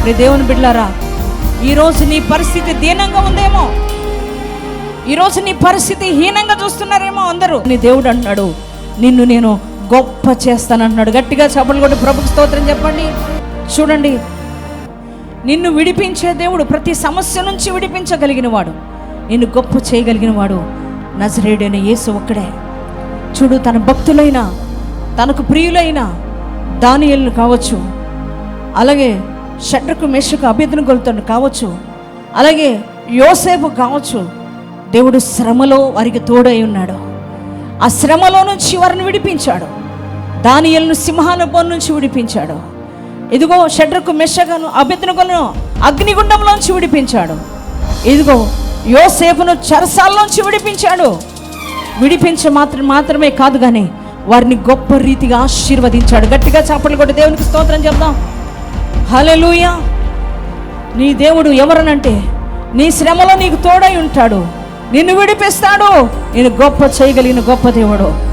ప్రియ దేవుని బిడ్డలారా ఈరోజు నీ పరిస్థితి దీనంగా ఉందేమో? ఈరోజు నీ పరిస్థితి హీనంగా చూస్తున్నారేమో అందరూ? నీ దేవుడు అంటున్నాడు నిన్ను నేను గొప్ప చేస్తానంటున్నాడు గట్టిగా చప్పలు కొట్టి ప్రభుకు స్తోత్రం చెప్పండి. చూడండి నిన్ను విడిపించే దేవుడు ప్రతి సమస్య నుంచి విడిపించగలిగిన వాడు నిన్ను గొప్ప చేయగలిగిన వాడు నజరేడైన యేసు ఒక్కడే. చూడు తన భక్తులైన తనకు ప్రియులైన దానియల్ని కావచ్చు. అలాగే షడ్రకు మెషకు అభ్యర్థన కొలుతాడు కావచ్చు అలాగే యోసేపు కావచ్చు దేవుడు శ్రమలో వారికి తోడై ఉన్నాడు. ఆ శ్రమలో నుంచి వారిని విడిపించాడు. దానియలను సింహాల బొన్ నుంచి విడిపించాడు. ఇదిగో షడ్రకు మెషగను అభ్యర్థనకులను అగ్నిగుండంలోంచి విడిపించాడు. ఇదిగో యోసేపును చరసాలలోంచి విడిపించాడు. విడిపించ మాత్రం మాత్రమే కాదు కానీ వారిని గొప్ప రీతిగా ఆశీర్వదించాడు. గట్టిగా చాపలు కొట్టి దేవునికి స్తోత్రం చెప్దాం. హల్లెలూయా. నీ దేవుడు ఎవరనంటే నీ శ్రమలో నీకు తోడై ఉంటాడు. నిన్ను విడిపిస్తాడు. నేను గొప్ప చేయగలిగిన గొప్ప దేవుడు.